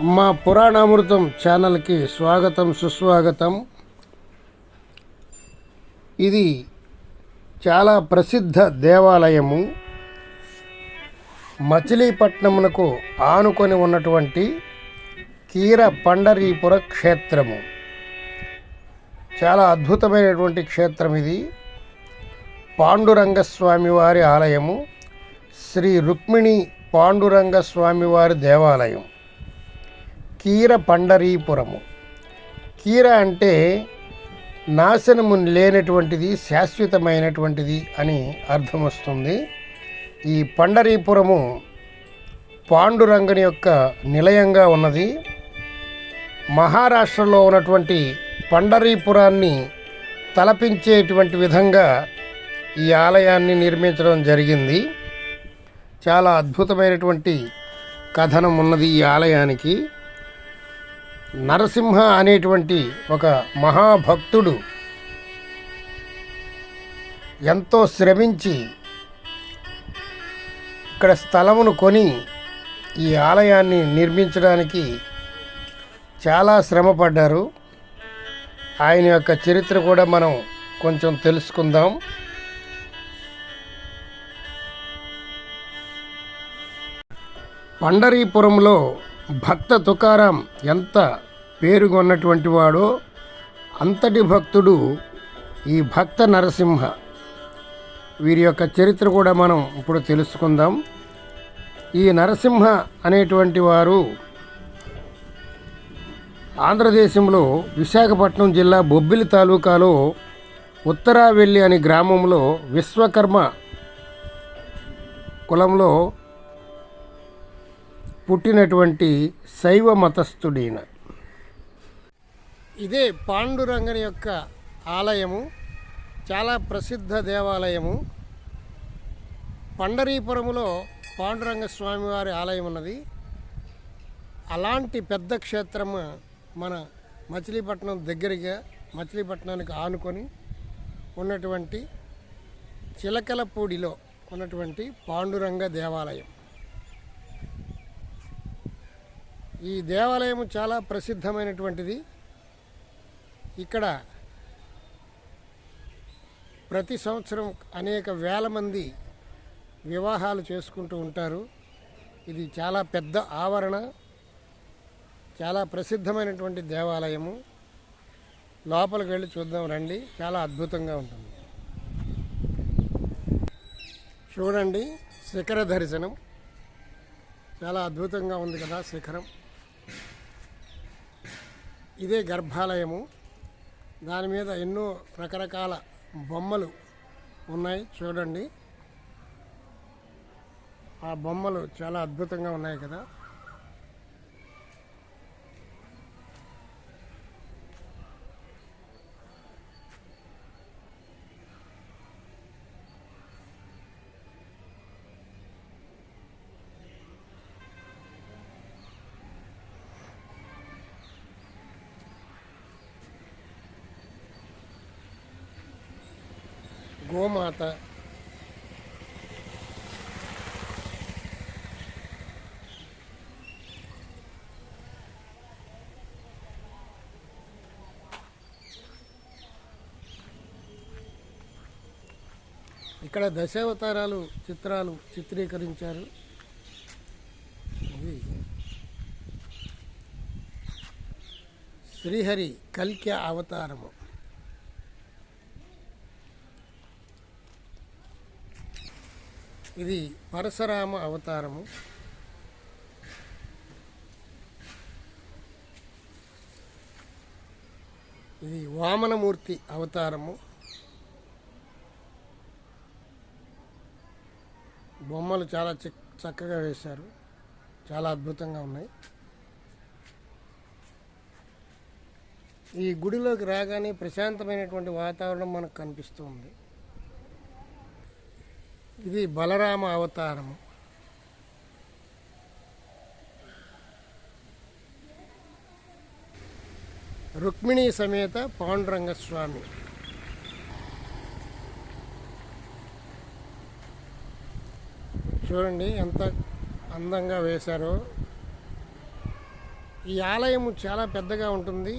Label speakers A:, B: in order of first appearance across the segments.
A: మా పురాణామృతం ఛానల్కి స్వాగతం సుస్వాగతం. ఇది చాలా ప్రసిద్ధ దేవాలయము. మచిలీపట్నమునకు ఆనుకొని ఉన్నటువంటి కీర పండరీపుర క్షేత్రము. చాలా అద్భుతమైనటువంటి క్షేత్రం ఇది. పాండురంగ స్వామివారి ఆలయము. శ్రీ రుక్మిణి పాండురంగ స్వామివారి దేవాలయం. కీర పండరీపురము కీర అంటే నాశనము లేనటువంటిది శాశ్వతమైనటువంటిది అని అర్థం వస్తుంది ఈ పండరీపురము పాండురంగని యొక్క నిలయంగా ఉన్నది. మహారాష్ట్రలో ఉన్నటువంటి పండరీపురాన్ని తలపించేటువంటి విధంగా ఈ ఆలయాన్ని నిర్మించడం జరిగింది. చాలా అద్భుతమైనటువంటి కథనం ఉన్నది ఈ ఆలయానికి. నరసింహ అనేటువంటి ఒక మహాభక్తుడు ఎంతో శ్రమించి ఇక్కడ స్థలమును కొని ఈ ఆలయాన్ని నిర్మించడానికి చాలా శ్రమపడ్డారు. ఆయన యొక్క చరిత్ర కూడా మనం కొంచెం తెలుసుకుందాం. పండరీపురంలో భక్త తుకారాం ఎంత పేరుగొన్నటువంటి వాడో అంతటి భక్తుడు ఈ భక్త నరసింహ. వీరి యొక్క చరిత్ర కూడా మనం ఇప్పుడు తెలుసుకుందాం. ఈ నరసింహ అనేటువంటి వారు ఆంధ్రదేశంలో విశాఖపట్నం జిల్లా బొబ్బిలి తాలూకాలో ఉత్తరావెల్లి అనే గ్రామంలో విశ్వకర్మ కులంలో పుట్టినటువంటి శైవ మతస్థుడైన ఇదే పాండురంగని యొక్క ఆలయము చాలా ప్రసిద్ధ దేవాలయము. పండరీపురములో పాండురంగ స్వామివారి ఆలయం ఉన్నది అలాంటి పెద్ద క్షేత్రము మన మచిలీపట్నం దగ్గరగా మచిలీపట్నానికి ఆనుకొని ఉన్నటువంటి చిలకలపూడిలో ఉన్నటువంటి పాండురంగ దేవాలయం. ఈ దేవాలయం చాలా ప్రసిద్ధమైనటువంటిది. ఇక్కడ ప్రతి సంవత్సరం అనేక వేల మంది వివాహాలు చేసుకుంటూ ఉంటారు. ఇది చాలా పెద్ద ఆవరణ చాలా ప్రసిద్ధమైనటువంటి దేవాలయము. లోపలికి వెళ్ళి చూద్దాం రండి చాలా అద్భుతంగా ఉంటుంది. చూడండి శిఖర దర్శనం. చాలా అద్భుతంగా ఉంది కదా శిఖరం. ఇదే గర్భాలయము. దాని మీద ఎన్నో రకరకాల బొమ్మలు ఉన్నాయి. చూడండి. ఆ బొమ్మలు చాలా అద్భుతంగా ఉన్నాయి కదా. గోమాత. ఇక్కడ దశావతారాలు చిత్రాలు చిత్రీకరించారు. ఇది శ్రీహరి కల్క్య అవతారము. ఇది పరశురామ అవతారము. ఇది వామనమూర్తి అవతారము. బొమ్మలు చాలా చిక్ చక్కగా వేశారు. చాలా అద్భుతంగా ఉన్నాయి. ఈ గుడిలోకి రాగానే ప్రశాంతమైనటువంటి వాతావరణం మనకు కనిపిస్తుంది ఇది బలరామ అవతారము. రుక్మిణి సమేత పాండురంగ స్వామి చూడండి ఎంత అందంగా వేశారో. ఈ ఆలయము చాలా పెద్దగా ఉంటుంది.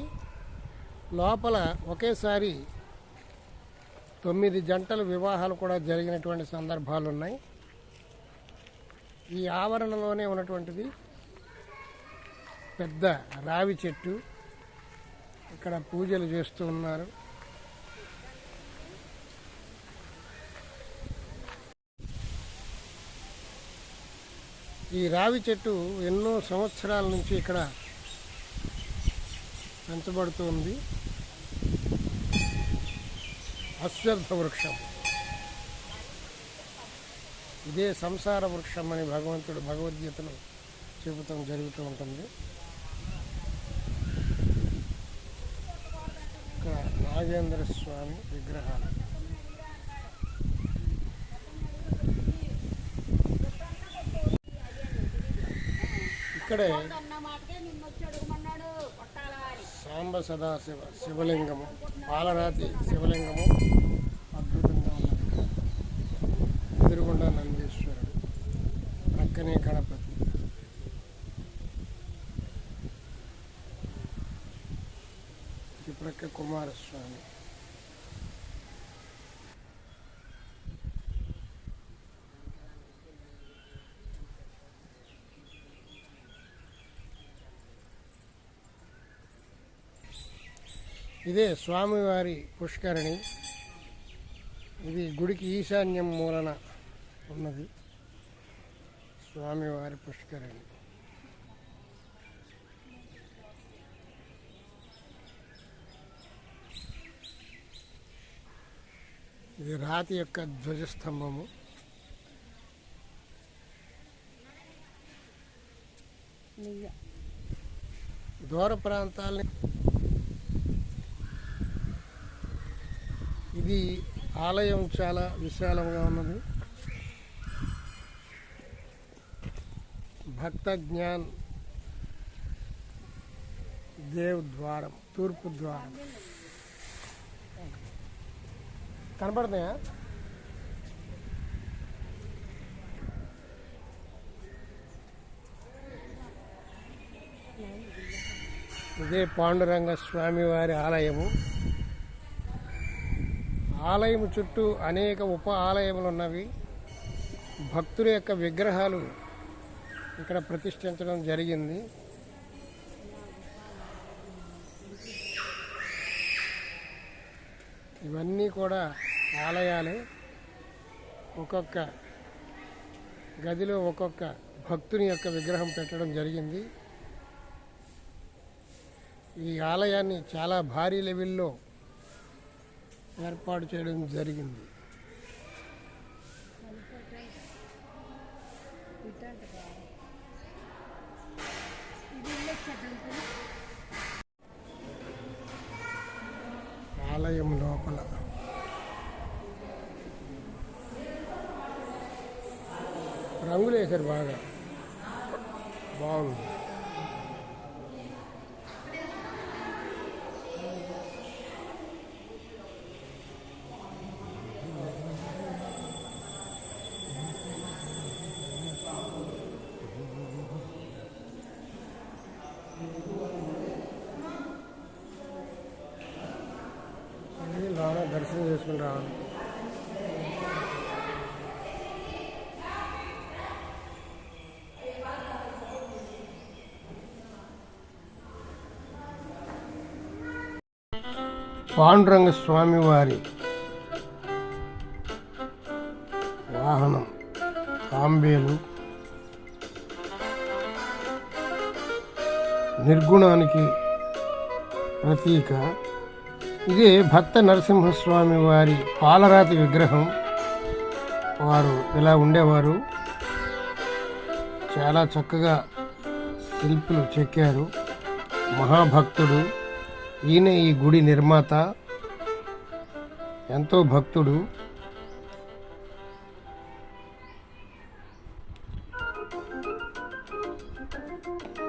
A: లోపల ఒకేసారి తొమ్మిది జంటల వివాహాలు కూడా జరిగినటువంటి సందర్భాలు ఉన్నాయి ఈ ఆవరణలోనే ఉన్నటువంటిది పెద్ద రావి చెట్టు. ఇక్కడ పూజలు చేస్తూ ఉన్నారు. ఈ రావి చెట్టు ఎన్నో సంవత్సరాల నుంచి ఇక్కడ పెంచబడుతుంది ఉంది అశ్వత్థ వృక్షం ఇదే సంసార వృక్షం అని భగవంతుడు భగవద్గీతలో చెబుతాం జరుగుతూ ఉంటుంది. ఇక్కడ నాగేంద్ర స్వామి విగ్రహాలు. ఇక్కడే సాంబ సదాశివ శివలింగము. పాలరాతి శివలింగము అద్భుతంగా ఉన్నది. ఎదురుగుండ నందీశ్వరుడు ప్రక్కనే గణపతి. ఈ ప్రక్క కుమారస్వామి. ఇదే స్వామివారి పుష్కరిణి. ఇది గుడికి ఈశాన్యం మూలన ఉన్నది. స్వామివారి పుష్కరిణి. ఇది రాతి యొక్క ధ్వజస్తంభము. దూర ప్రాంతాలని ఇది ఆలయం చాలా విశాలంగా ఉన్నది. భక్త జ్ఞాన్ దేవ్ ద్వారం తూర్పు ద్వారం. కనపడుతున్నాయా? ఇదే పాండురంగ స్వామి వారి ఆలయము. ఆలయం చుట్టూ అనేక ఉప ఆలయములు ఉన్నవి భక్తుల యొక్క విగ్రహాలు ఇక్కడ ప్రతిష్ఠించడం జరిగింది. ఇవన్నీ కూడా ఆలయాలే. ఒక్కొక్క గదిలో ఒక్కొక్క భక్తుని యొక్క విగ్రహం పెట్టడం జరిగింది. ఈ ఆలయాన్ని చాలా భారీ లెవెల్లో ఏర్పాటు చేయడం జరిగింది. ఆలయం లోపల. రంగులు వేశారు బాగా. బాగుంది ఇది లోన దర్శనం చేసుకుని రావాలి పాండురంగ స్వామివారి వాహనం తాంబేలు నిర్గుణానికి ప్రతీక. ఇదే భక్త నరసింహస్వామి వారి పాలరాతి విగ్రహం. వారు ఇలా ఉండేవారు. చాలా చక్కగా శిల్పులు చెక్కారు. మహాభక్తుడు. ఈయన ఈ గుడి నిర్మాత. ఎంతో భక్తుడు.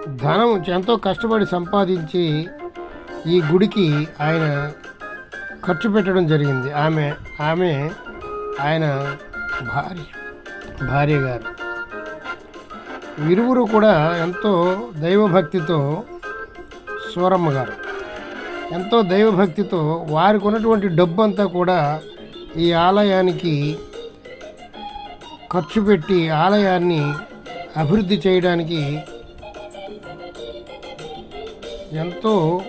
A: ధనం ఎంతో కష్టపడి సంపాదించి ఈ గుడికి ఆయన ఖర్చు పెట్టడం జరిగింది. ఆమె ఆమె ఆయన భార్య భార్య గారు. ఇరువురు కూడా ఎంతో దైవభక్తితో సూరమ్మ గారు. ఎంతో దైవభక్తితో వారికి ఉన్నటువంటి డబ్బు అంతా కూడా ఈ ఆలయానికి ఖర్చు పెట్టి ఆలయాన్ని అభివృద్ధి చేయడానికి ఎంతో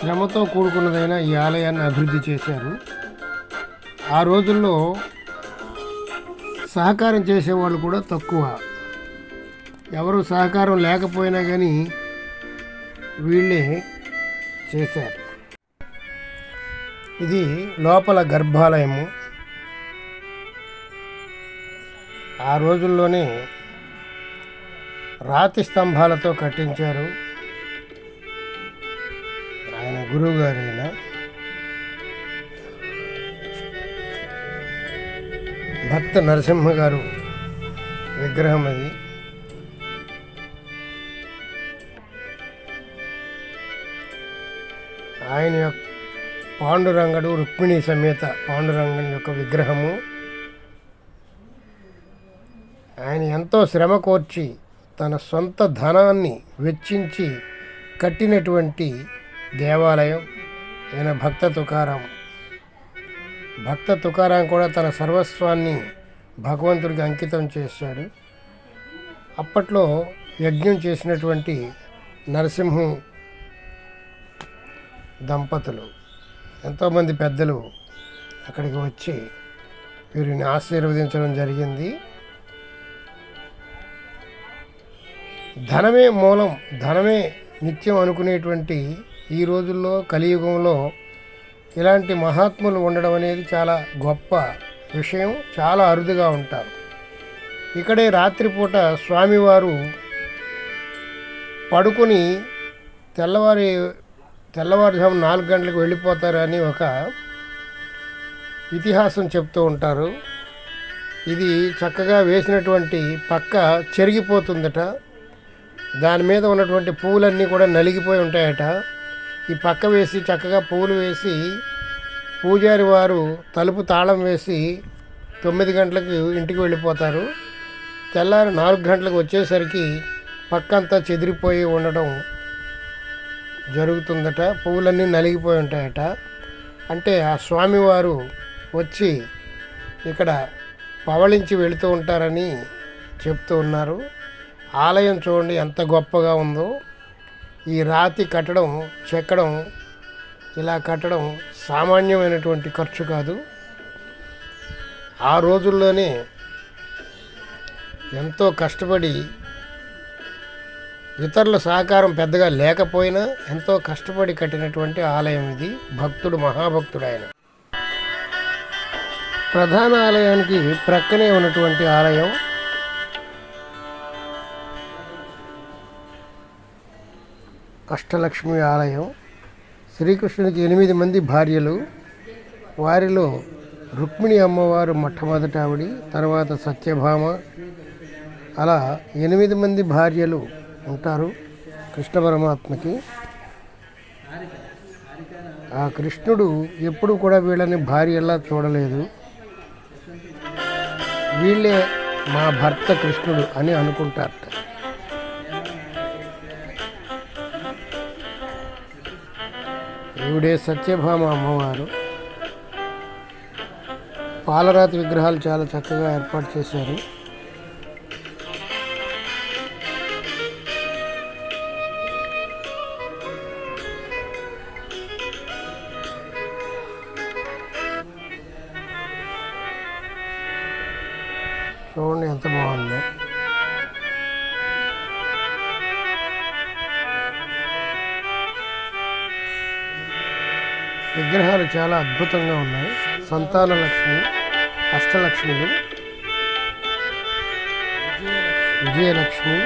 A: శ్రమతో కూడుకున్నదైన ఈ ఆలయాన్ని అభివృద్ధి చేశారు. ఆ రోజుల్లో సహకారం చేసేవాళ్ళు కూడా తక్కువ. ఎవరు సహకారం లేకపోయినా కానీ వీళ్ళే చేశారు. ఇది లోపల గర్భాలయము. ఆ రోజుల్లోనే రాతి స్తంభాలతో కట్టించారు. ఆయన గురువు గారైన భక్త నరసింహ గారు విగ్రహం అది. ఆయన యొక్క పాండురంగడు రుక్మిణి సమేత పాండురంగని యొక్క విగ్రహము. ఆయన ఎంతో శ్రమ కోర్చి తన సొంత ధనాన్ని వెచ్చించి కట్టినటువంటి దేవాలయం. ఈయన భక్త తుకారాం. భక్త తుకారాం కూడా తన సర్వస్వాన్ని భగవంతుడికి అంకితం చేశాడు. అప్పట్లో యజ్ఞం చేసినటువంటి నరసింహం దంపతులు. ఎంతోమంది పెద్దలు అక్కడికి వచ్చి వీరిని ఆశీర్వదించడం జరిగింది. ధనమే మూలం ధనమే నిత్యం అనుకునేటువంటి ఈ రోజుల్లో కలియుగంలో ఇలాంటి మహాత్ములు ఉండడం అనేది చాలా గొప్ప విషయం చాలా అరుదుగా ఉంటారు. ఇక్కడే రాత్రిపూట స్వామివారు పడుకొని తెల్లవారి తెల్లవారుజాము నాలుగు గంటలకు వెళ్ళిపోతారని ఒక ఇతిహాసం చెప్తూ ఉంటారు. ఇది చక్కగా వేసినటువంటి పక్క చెరిగిపోతుందట. దాని మీద ఉన్నటువంటి పువ్వులన్నీ కూడా నలిగిపోయి ఉంటాయట. ఈ పక్క వేసి చక్కగా పువ్వులు వేసి పూజారి వారు తలుపు తాళం వేసి తొమ్మిది గంటలకు ఇంటికి వెళ్ళిపోతారు. తెల్లారి నాలుగు గంటలకు వచ్చేసరికి పక్కంతా చెదిరిపోయి ఉండడం జరుగుతుందట పువ్వులన్నీ నలిగిపోయి ఉంటాయట. అంటే ఆ స్వామివారు వచ్చి ఇక్కడ పవళించి వెళుతూ ఉంటారని చెప్తూ ఉన్నారు. ఆలయం చూడండి ఎంత గొప్పగా ఉందో. ఈ రాతి కట్టడం చెక్కడం ఇలా కట్టడం సామాన్యమైనటువంటి ఖర్చు కాదు. ఆ రోజుల్లోనే ఎంతో కష్టపడి ఇతరుల సహకారం పెద్దగా లేకపోయినా ఎంతో కష్టపడి కట్టినటువంటి ఆలయం ఇది. భక్తుడు మహాభక్తుడు ఆయన ప్రధాన ఆలయానికి ప్రక్కనే ఉన్నటువంటి ఆలయం. అష్టలక్ష్మి ఆలయం. శ్రీకృష్ణునికి ఎనిమిది మంది భార్యలు. వారిలో రుక్మిణి అమ్మవారు మొట్టమొదట ఆవిడి తర్వాత సత్యభామ. అలా ఎనిమిది మంది భార్యలు ఉంటారు కృష్ణ పరమాత్మకి. ఆ కృష్ణుడు ఎప్పుడు కూడా వీళ్ళని భార్యలా చూడలేదు. వీళ్ళే మా భర్త కృష్ణుడు అని అనుకుంటారట. ఈవిడే సత్యభామ అమ్మవారు. పాలరాతి విగ్రహాలు చాలా చక్కగా ఏర్పాటు చేశారు. చూడండి ఎంత బాగుందో. విగ్రహాలు చాలా అద్భుతంగా ఉన్నాయి. సంతాన లక్ష్మి అష్టలక్ష్మిలు విజయలక్ష్మి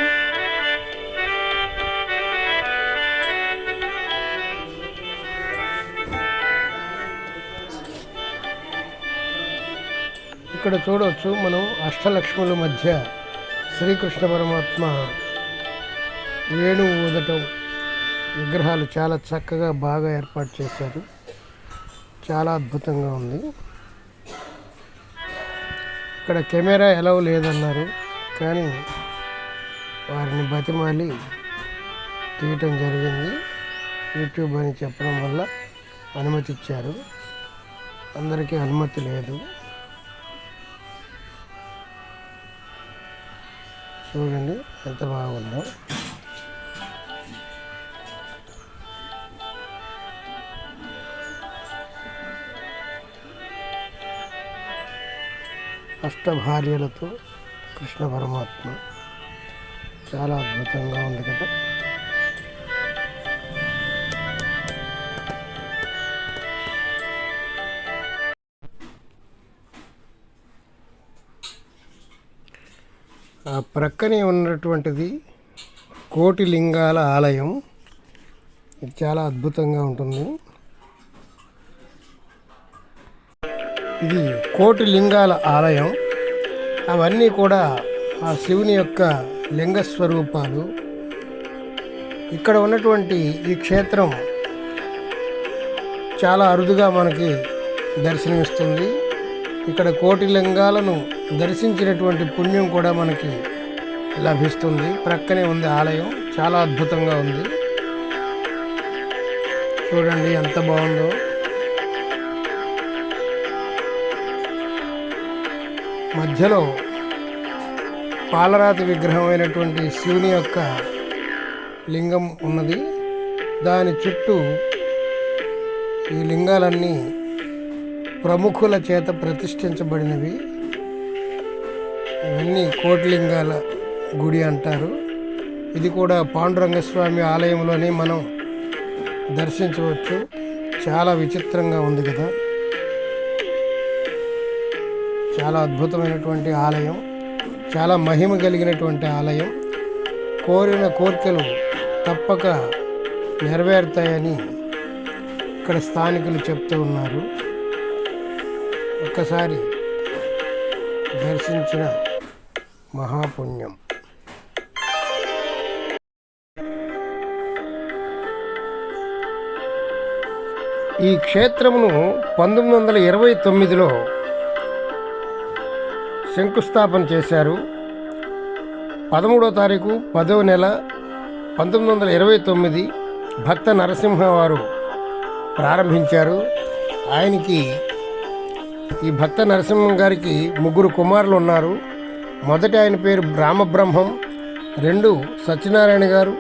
A: ఇక్కడ చూడవచ్చు మనం అష్టలక్ష్ముల మధ్య శ్రీకృష్ణ పరమాత్మ వేణువు ఊదటం విగ్రహాలు చాలా చక్కగా బాగా ఏర్పాటు చేశారు. చాలా అద్భుతంగా ఉంది. ఇక్కడ కెమెరా ఎలా లేదన్నారు కానీ వారిని బతిమాలి తీయటం జరిగింది. యూట్యూబ్ అని చెప్పడం వల్ల అనుమతి ఇచ్చారు అందరికీ అనుమతి లేదు. చూడండి ఎంత బాగుందో. అష్టభార్యలతో కృష్ణ పరమాత్మ చాలా అద్భుతంగా ఉంది కదా. ఆ ప్రక్కనే ఉన్నటువంటిది కోటి లింగాల ఆలయం. ఇది చాలా అద్భుతంగా ఉంటుంది. ఇది కోటి లింగాల ఆలయం. అవన్నీ కూడా ఆ శివుని యొక్క లింగ స్వరూపాలు. ఇక్కడ ఉన్నటువంటి ఈ క్షేత్రం చాలా అరుదుగా మనకి దర్శనమిస్తుంది. ఇక్కడ కోటి లింగాలను దర్శించినటువంటి పుణ్యం కూడా మనకి లభిస్తుంది. ప్రక్కనే ఉంది ఆలయం. చాలా అద్భుతంగా ఉంది. చూడండి ఎంత బాగుందో. మధ్యలో పాలరాతి విగ్రహం అయినటువంటి శివుని యొక్క లింగం ఉన్నది. దాని చుట్టూ ఈ లింగాలన్నీ ప్రముఖుల చేత ప్రతిష్ఠించబడినవి. ఇవన్నీ కోటిలింగాల గుడి అంటారు. ఇది కూడా పాండురంగ స్వామి ఆలయంలోనే మనం దర్శించవచ్చు. చాలా విచిత్రంగా ఉంది కదా. చాలా అద్భుతమైనటువంటి ఆలయం. చాలా మహిమ కలిగినటువంటి ఆలయం. కోరిన కోరికలు తప్పక నెరవేరుతాయని ఇక్కడ స్థానికులు చెప్తూ ఉన్నారు. ఒక్కసారి దర్శించిన మహాపుణ్యం. ఈ క్షేత్రమును పంతొమ్మిది వందల ఇరవై తొమ్మిదిలో శంకుస్థాపన చేశారు. పదమూడో తారీఖు పదవ నెల పంతొమ్మిది వందల ఇరవై తొమ్మిది భక్త నరసింహ వారు ప్రారంభించారు. ఆయనకి ఈ భక్త నరసింహం గారికి ముగ్గురు కుమారులు ఉన్నారు మొదటి ఆయన పేరు రామబ్రహ్మం రెండు సత్యనారాయణ గారు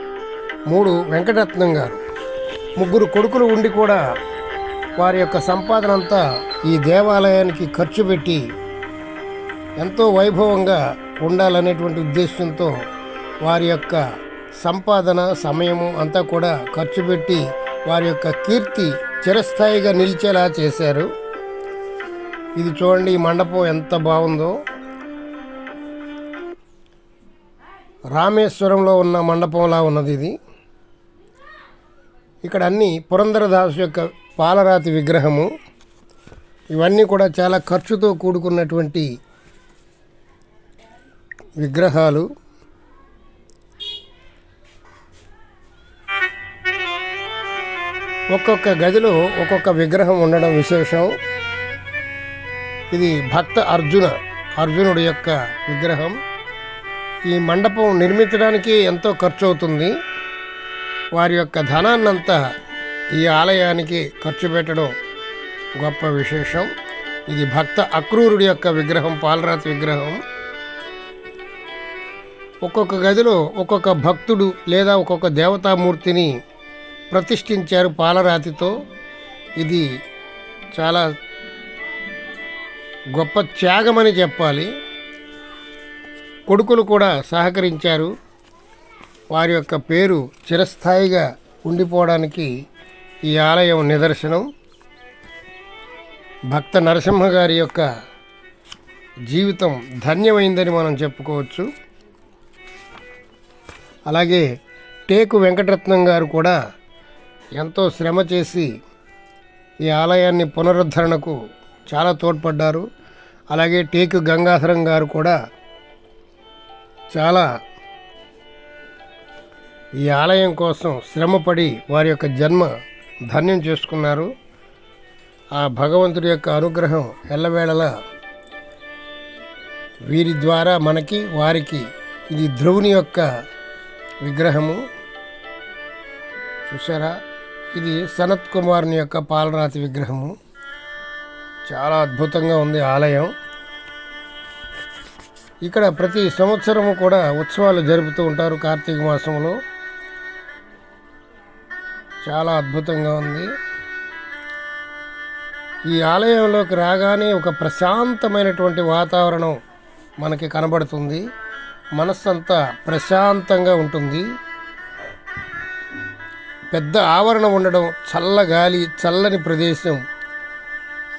A: మూడు వెంకటరత్నం గారు. ముగ్గురు కొడుకులు ఉండి కూడా వారి యొక్క సంపాదన అంతా ఈ దేవాలయానికి ఖర్చు పెట్టి ఎంతో వైభవంగా ఉండాలనేటువంటి ఉద్దేశంతో వారి యొక్క సంపాదన సమయము అంతా కూడా ఖర్చు పెట్టి వారి యొక్క కీర్తి చిరస్థాయిగా నిలిచేలా చేశారు. ఇది చూడండి ఈ మండపం ఎంత బాగుందో. రామేశ్వరంలో ఉన్న మండపంలా ఉన్నది ఇది. ఇక్కడ అన్ని పురంధరదాసు యొక్క పాలరాతి విగ్రహము. ఇవన్నీ కూడా చాలా ఖర్చుతో కూడుకున్నటువంటి విగ్రహాలు. ఒక్కొక్క గదిలో ఒక్కొక్క విగ్రహం ఉండడం విశేషం. ఇది భక్త అర్జున అర్జునుడి యొక్క విగ్రహం. ఈ మండపం నిర్మించడానికి ఎంతో ఖర్చు అవుతుంది వారి యొక్క ధనాన్నంతా ఈ ఆలయానికి ఖర్చు పెట్టడం గొప్ప విశేషం. ఇది భక్త అక్రూరుడి యొక్క విగ్రహం పాలరాతి విగ్రహం. ఒక్కొక్క గదిలో ఒక్కొక్క భక్తుడు లేదా ఒక్కొక్క దేవతామూర్తిని ప్రతిష్ఠించారు పాలరాతితో. ఇది చాలా గొప్ప త్యాగమని చెప్పాలి. కొడుకులు కూడా సహకరించారు. వారి యొక్క పేరు చిరస్థాయిగా ఉండిపోవడానికి ఈ ఆలయం నిదర్శనం. భక్త నరసింహ గారి యొక్క జీవితం ధన్యమైందని మనం చెప్పుకోవచ్చు. అలాగే టేకు వెంకటరత్నం గారు కూడా ఎంతో శ్రమ చేసి ఈ ఆలయాన్ని పునరుద్ధరణకు చాలా తోడ్పడ్డారు. అలాగే టేకు గంగాధరం గారు కూడా చాలా ఈ ఆలయం కోసం శ్రమపడి వారి యొక్క జన్మ ధన్యం చేసుకున్నారు. ఆ భగవంతుడి యొక్క అనుగ్రహం ఎల్లవేళలా వీరి ద్వారా మనకి వారికి ఇది ధ్రువుని యొక్క విగ్రహము. చూసారా ఇది సనత్ కుమార్ని యొక్క పాలరాతి విగ్రహము. చాలా అద్భుతంగా ఉంది ఆలయం. ఇక్కడ ప్రతి సంవత్సరము కూడా ఉత్సవాలు జరుపుతూ ఉంటారు కార్తీక మాసంలో. చాలా అద్భుతంగా ఉంది. ఈ ఆలయంలోకి రాగానే ఒక ప్రశాంతమైనటువంటి వాతావరణం మనకి కనబడుతుంది. మనస్సంతా ప్రశాంతంగా ఉంటుంది. పెద్ద ఆవరణ ఉండడం చల్ల గాలి చల్లని ప్రదేశం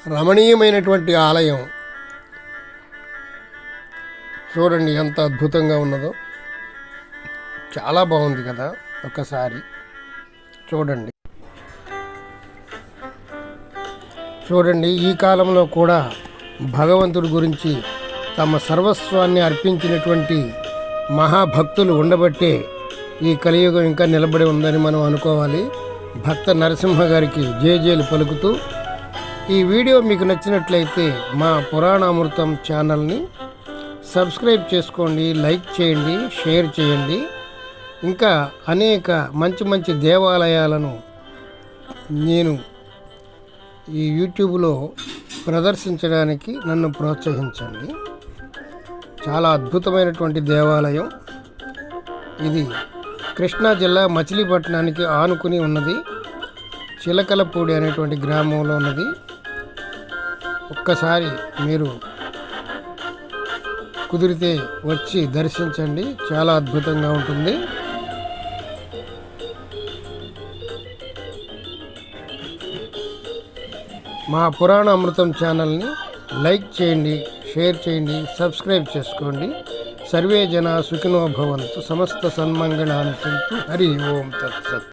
A: రమణీయమైనటువంటి ఆలయం. చూడండి ఎంత అద్భుతంగా ఉన్నదో. చాలా బాగుంది కదా ఒక్కసారి చూడండి. చూడండి ఈ కాలంలో కూడా భగవంతుడి గురించి తమ సర్వస్వాన్ని అర్పించినటువంటి మహాభక్తులు ఉండబట్టే ఈ కలియుగం ఇంకా నిలబడి ఉందని మనం అనుకోవాలి. భక్త నరసింహ గారికి జేజేలు పలుకుతూ ఈ వీడియో మీకు నచ్చినట్లయితే మా పురాణామృతం ఛానల్ని సబ్స్క్రైబ్ చేసుకోండి లైక్ చేయండి షేర్ చేయండి. ఇంకా అనేక మంచి మంచి దేవాలయాలను నేను ఈ యూట్యూబ్లో ప్రదర్శించడానికి నన్ను ప్రోత్సహించండి. చాలా అద్భుతమైనటువంటి దేవాలయం. ఇది కృష్ణా జిల్లా మచిలీపట్నానికి ఆనుకుని ఉన్నది. చిలకలపూడి అనేటువంటి గ్రామంలో ఉన్నది. ఒక్కసారి మీరు కుదిరితే వచ్చి దర్శించండి. చాలా అద్భుతంగా ఉంటుంది. మా పురాణ అమృతం ఛానల్ని లైక్ చేయండి షేర్ చేయండి సబ్స్క్రైబ్ చేసుకోండి. సర్వే జన సుఖినోభవంతు సమస్త సన్మంగళాన్ని హరి ఓం తత్సత్.